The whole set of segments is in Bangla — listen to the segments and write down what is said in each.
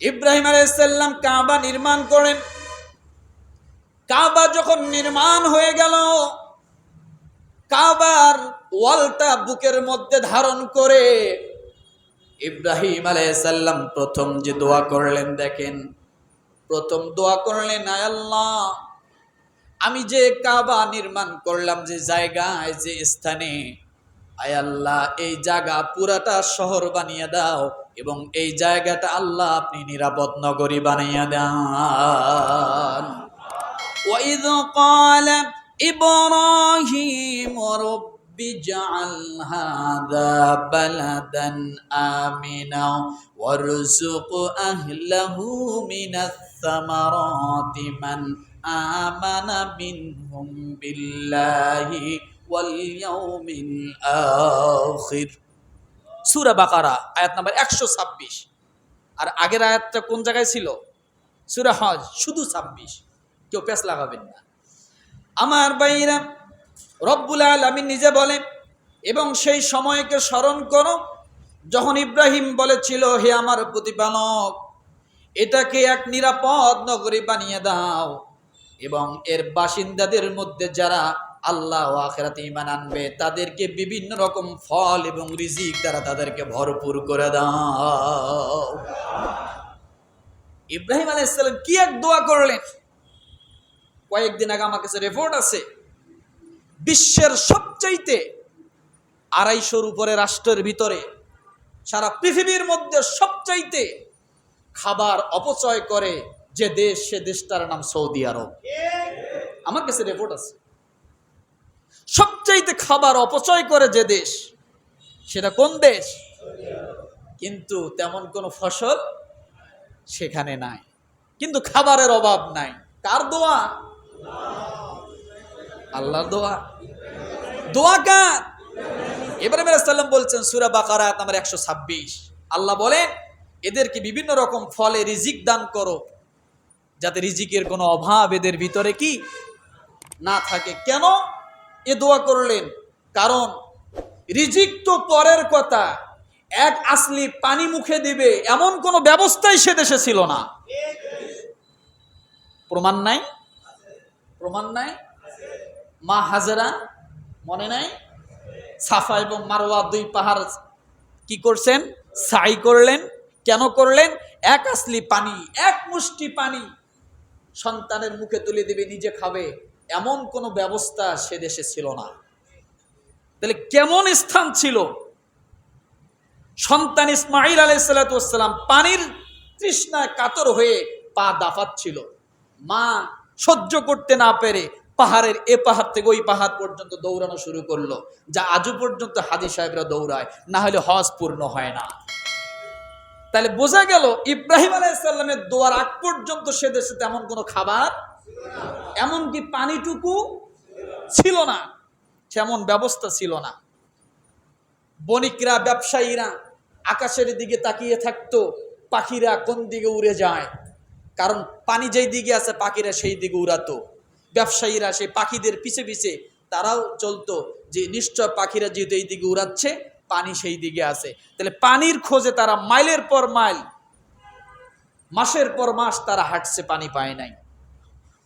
ইব্রাহিম আলাইসাল্লাম কাবা নির্মাণ করেন কাবা যখন নির্মাণ হয়ে গেল, কাবার ওয়ালটা বুকের মধ্যে ধারণ করে ইব্রাহিম আলাইসাল্লাম প্রথম যে দোয়া করলেন, দেখেন, প্রথম দোয়া করলেন আল্লাহ, আমি যে কাবা নির্মাণ করলাম যে জায়গায়, যে স্থানে, আয় আল্লাহ, এই জায়গা পুরাটা শহর বানিয়ে দাও এবং এই জায়গাটা আল্লাহ আপনি নিরাপদ নগরী বানিয়ে দেন وإذ قال إبراهيم رب اجعل هذا بلدا آمنا وارزق أهله من الثمرات من آمن منهم بالله واليوم الآخر সুরা বাকারা, আয়াত নাম্বার একশো ছাব্বিশ। আর আগের আয়াতটা কোন জায়গায় ছিল? সুরা হজ, শুধু ছাব্বিশ। কেউ পেঁচ লাগাবেন না। আমার বাইরা রব্বুল আলমী নিজে বলেন, এবং সেই সময়কে স্মরণ করো, যখন ইব্রাহিম বলেছিল, হে আমার প্রতিপালক, এটাকে এক নিরাপদ নগরী বানিয়ে দাও। এবং এর বাসিন্দাদের মধ্যে যারা আল্লাহ ও আখেরাতে ইমান আনবে। তাদেরকে বিভিন্ন রকম ফল এবং রিজিক দ্বারা তাদেরকে ভরপুর করে দাও। ইব্রাহিম আলাইসাল্লাম কি এক দোয়া করলেন? কয়েকদিন আগে আমার কাছে রেপোর্ট আছে। বিশ্বের সবচাইতে আড়াইশোর উপরে রাষ্ট্রের ভিতরে সারা পৃথিবীর মধ্যে সবচাইতে খাবার অপচয় করে যে দেশ, সে দেশটার নাম সৌদি আরব। আমার কাছে রেপোর্ট আছে। সবচাইতে খাবার অপচয় করে যে দেশ, সেটা কোন দেশ? কিন্তু তেমন কোনো ফসল সেখানে নাই। কিন্তু খাবারের অভাব নাই। কার দোয়া? আল্লাহর দোয়া। দোয়া কার? ইব্রাহিম সাল্লাম বলছেন, সুরা বাকারা আমার একশো ছাব্বিশ। আল্লাহ বলেন, এদেরকে বিভিন্ন রকম ফলে রিজিক দান করো, যাতে রিজিকের কোনো অভাব এদের ভিতরে কি? না থাকে। কেন? এ দোয়া করলেন। কারণ রিজিক তো পরের কথা। এক আসলি পানি মুখে দিবে, এমন কোনো ব্যবস্থাই সে দেশে ছিল না। প্রমাণ নাই? প্রমাণ নাই? মা হাজারা, মনে নাই? সাফা এবং মারোয়া দুই পাহাড় কি করছেন? সাই করলেন। কেন করলেন? এক আসলি পানি, এক মুষ্টি পানি সন্তানের মুখে তুলে দিবে, নিজে খাবে। এমন কোনো ব্যবস্থা সে দেশে ছিল না। তাহলে কেমন স্থান ছিল? সন্তান ইসমাইল আলাইসালাম পানির তৃষ্ণায় কাতর হয়ে পা দাফাচ্ছিল। মা সহ্য করতে না পেরে পাহাড়ের এ পাহাড় থেকে ওই পাহাড় পর্যন্ত দৌড়ানো শুরু করল, যা আজও পর্যন্ত হাজি সাহেবরা দৌড়ায়, না হলে হজ পূর্ণ হয় না। তাহলে বোঝা গেল ইব্রাহিম আলাইসাল্লামের দোয়ার আগ পর্যন্ত সে দেশে তেমন কোনো খাবার এমনকি পানিটুকু ছিল না সেমন ব্যবস্থা ছিল না। বণিকরা, ব্যবসায়ীরা আকাশের দিকে তাকিয়ে থাকতো, পাখিরা কোন দিকে উড়ে যায়? কারণ পানি যেই দিকে আছে, পাখিরা সেই দিকে উড়াতো। ব্যবসায়ীরা, সেই পাখিদের পিছে পিছে তারাও চলতো যে, নিশ্চয় পাখিরা যেহেতু এই দিকে উড়াচ্ছে, পানি সেই দিকে আছে। তাহলে পানির খোঁজে তারা মাইলের পর মাইল, মাসের পর মাস তারা হাঁটছে, পানি পায় নাই।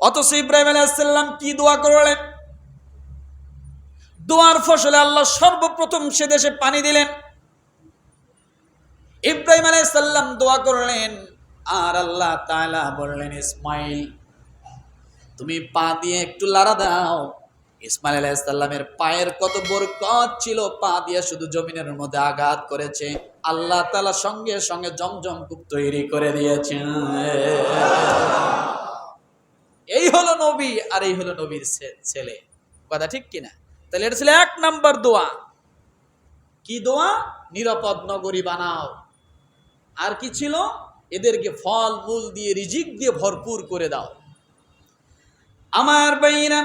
অথচ ইব্রাহিম আলাইসাল্লাম কি দোয়া করলেন? দোয়ার ফসলে আল্লাহ সর্বপ্রথম সে দেশে পানি দিলেন। ইব্রাহিম আলাইসাল্লাম দোয়া করলেন, আর আল্লাহ তাআলা বললেন, ইসমাইল, তুমি পা দিয়ে একটু লাড়া দাও। ইসমাইল আলাইসাল্লামের পায়ের কত বরকত ছিল, পা দিয়ে শুধু জমিনের মধ্যে আঘাত করেছে। আল্লাহ তালা সঙ্গে সঙ্গে জমজম তৈরি করে দিয়েছেন। নবী আর এই হলো নবীর ছেলে। কথা ঠিক কিনা তাহলে এটা ছিল এক নম্বর দোয়া। কি দোয়া? নিরাপদ নগরী বানাও। আর কি ছিল? এদেরকে ফল, মূল দিয়ে, রিজিক দিয়ে ভরপুর করে দাও। আমার বাইনা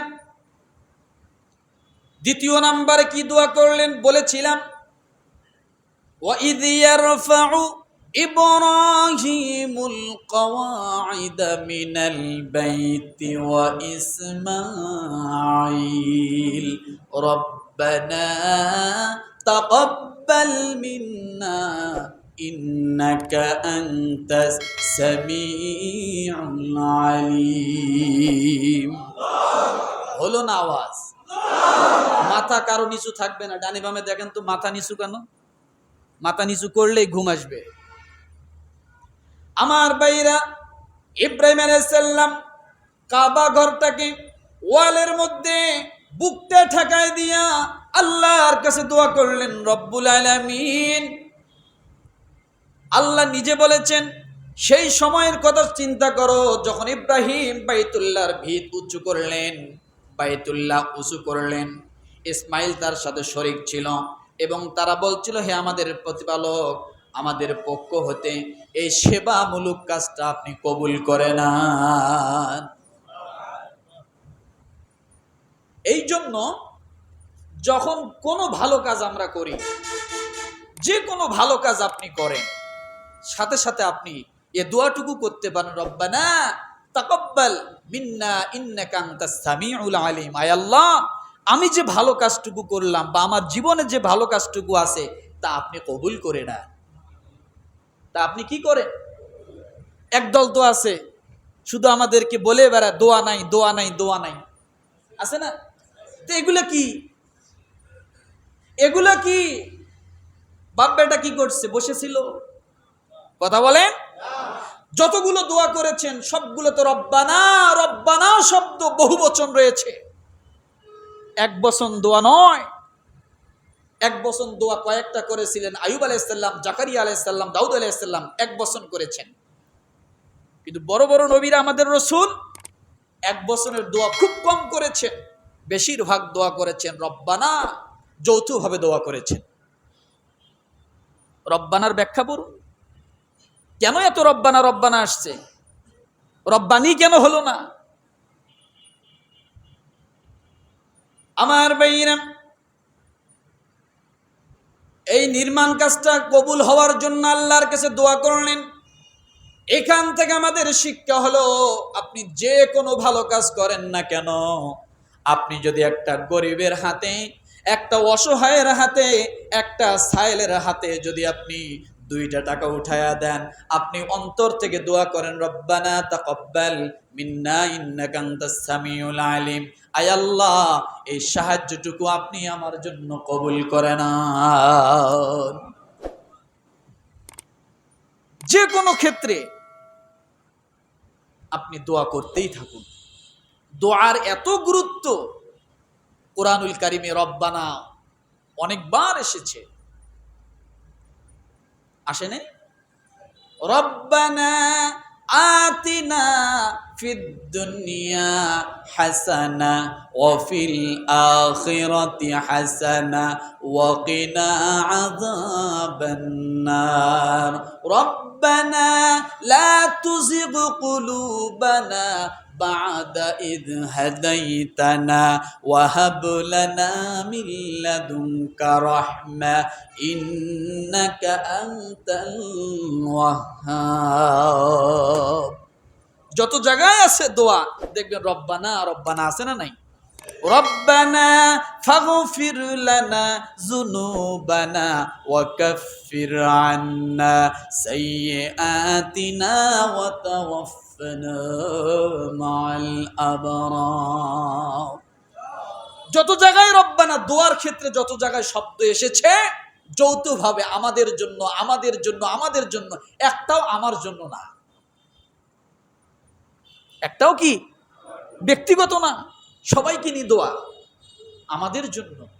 দ্বিতীয় নাম্বারে কি দোয়া করলেন? বলেছিলাম, ওয়া ইদিয়ারফাউ إِبْرَاهِيمُ الْقَوَاعِدَ مِنَ الْبَيْتِ وَإِسْمَاعِيلُ رَبَّنَا تَقَبَّلْ مِنَّا إِنَّكَ أَنْتَ السميع العليم হলো না আওয়াজ মাথা কারো নিচু থাকবে না ডানে বামে দেখেন তো মাথা নিচু কেন মাথা নিচু করলেই ঘুম আসবে আমার বাইরা ইব্রাহিম আলাইসাল্লাম কাবা ঘরটাকে ওয়ালের মধ্যে বুকটা ঠেকায় দিয়া আল্লাহর কাছে দোয়া করলেন, রব্বুল আলামিন। আল্লাহ নিজে বলেছেন, সেই সময়ের কথা চিন্তা করো, যখন ইব্রাহিম বাইতুল্লাহর ভিত উঁচু করলেন, বাইতুল্লাহ উঁচু করলেন, ইসমাইল তার সাথে শরিক ছিল এবং তারা বলছিল, হে আমাদের প্রতিপালক আমাদের পক্ষ হতে এই সেবামূলক কাজটা আপনি কবুল করে না এই জন্য যখন কোনো ভালো কাজ আমরা করি, যে কোনো ভালো কাজ আপনি করেন, সাথে সাথে আপনি এ দোয়াটুকু করতে পারেন, রব্বানা তাকাব্বাল মিন্না ইন্নাকা আনতাস সামিউল আলিম। আয় আল্লাহ, আমি যে ভালো কাজটুকু করলাম বা আমার জীবনে যে ভালো কাজটুকু আছে, তা আপনি কবুল করে না তা আপনি কি করেন? একদল তো আছে। শুধু আমাদেরকে বলে বেড়া দোয়া নাই দোয়া নাই দোয়া নাই। আছে না? তো এগুলো কি? এগুলো কি? বাপ বেটা কি করছে? বসেছিল? কথা বলেন? যতগুলো দোয়া করেছেন, সবগুলো তো রব্বানা রব্বানা শব্দ বহু বচন রয়েছে। এক বচন দোয়া নয় এক বচন দোয়া কয়েকটা করেছিলেন। আয়ুব আলাইসাল্লাম জাকারিয়া আলাইসাল্লাম দাউদ আলাইসাল্লাম এক বচন করেছেন। কিন্তু বড় বড় নবীরা আমাদের রসুল এক বছরের দোয়া খুব কম করেছেন। বেশিরভাগ দোয়া করেছেন। রব্বানা যৌথভাবে দোয়া করেছেন। রব্বানার ব্যাখ্যা করুন কেন এত রব্বানা রব্বানা আসছে? রব্বানি কেন হলো না? আমার বাইরাম এই নির্মাণ কাজটা কবুল হওয়ার জন্য আল্লাহর কাছে দোয়া করলেন। এখান থেকে আমাদের শিক্ষা হলো, আপনি যে কোনো ভালো কাজ করেন না কেন, আপনি যদি একটা গরিবের হাতে, একটা অসহায়ের হাতে, একটা সাইলের হাতে যদি আপনি দুইটা টাকা উঠায়া দেন। আপনি অন্তর থেকে দোয়া করেন, রব্বানা তাকাব্বাল মিন্না ইন্নাকা আনতাস সামিউল আলিম। আয় আল্লাহ, এই সাহায্যটুকু আপনি আমার জন্য কবুল করে না যে কোনো ক্ষেত্রে আপনি দোয়া করতেই থাকুন। দোয়ার এত গুরুত্ব, কোরআনুল কারিমে রব্বানা অনেকবার এসেছে। আসেনি রব্বানা আতিনা ফিদ দুনিয়া হাসানা ওয়াফিল আখিরাতি হাসানা ওয়াকিনা আযাবান নার রব্বানা লা তুযিগ কুলুবানা بعد إذ هديتنا وهب لنا من لدنك رحمة إنك أنت الوهاب যত জায়গায় আছে দোয়া দেখবেন রব্বানা রব্বানা আছে না নাই ربنا فاغفر لنا ذنوبنا وكفر عنا سيئاتنا وتوفنا مع الأبرار যত জায়গায় রব্বানা দোয়ার ক্ষেত্রে যত জায়গায় শব্দ এসেছে যৌথভাবে আমাদের জন্য আমাদের জন্য আমাদের জন্য একটাও আমার জন্য না একটাও কি ব্যক্তিগত না সবাইকে নিয়ে দোয়া। আমাদের জন্য।